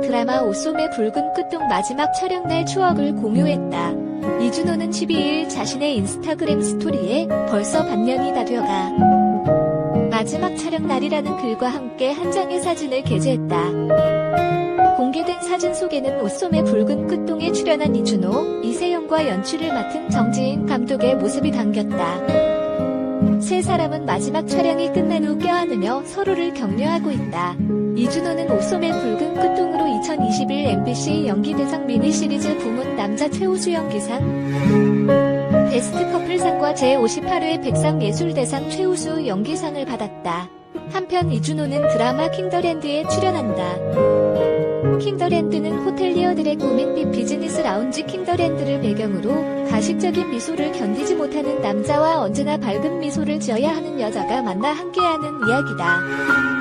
드라마 오솜의 붉은 끝동 마지막 촬영 날 추억을 공유했다. 이준호는 12일 자신의 인스타그램 스토리에 벌써 반년이 다 되어가 마지막 촬영 날이라는 글과 함께 한 장의 사진을 게재했다. 공개된 사진 속에는 오솜의 붉은 끝동에 출연한 이준호, 이세영과 연출을 맡은 정지인 감독의 모습이 담겼다. 세 사람은 마지막 촬영이 끝난 후 껴안으며 서로를 격려하고 있다. 이준호는 오솜의 붉은 끝동으로 2021 MBC 연기대상 미니시리즈 부문 남자 최우수 연기상, 베스트 커플상과 제58회 백상예술대상 최우수 연기상을 받았다. 한편 이준호는 드라마 킹더랜드에 출연한다. 킹더랜드는 호텔리어들의 꾸민 비즈니스 라운지 킹더랜드를 배경으로 가식적인 미소를 견디지 못하는 남자와 언제나 밝은 미소를 지어야 하는 여자가 만나 함께하는 이야기다.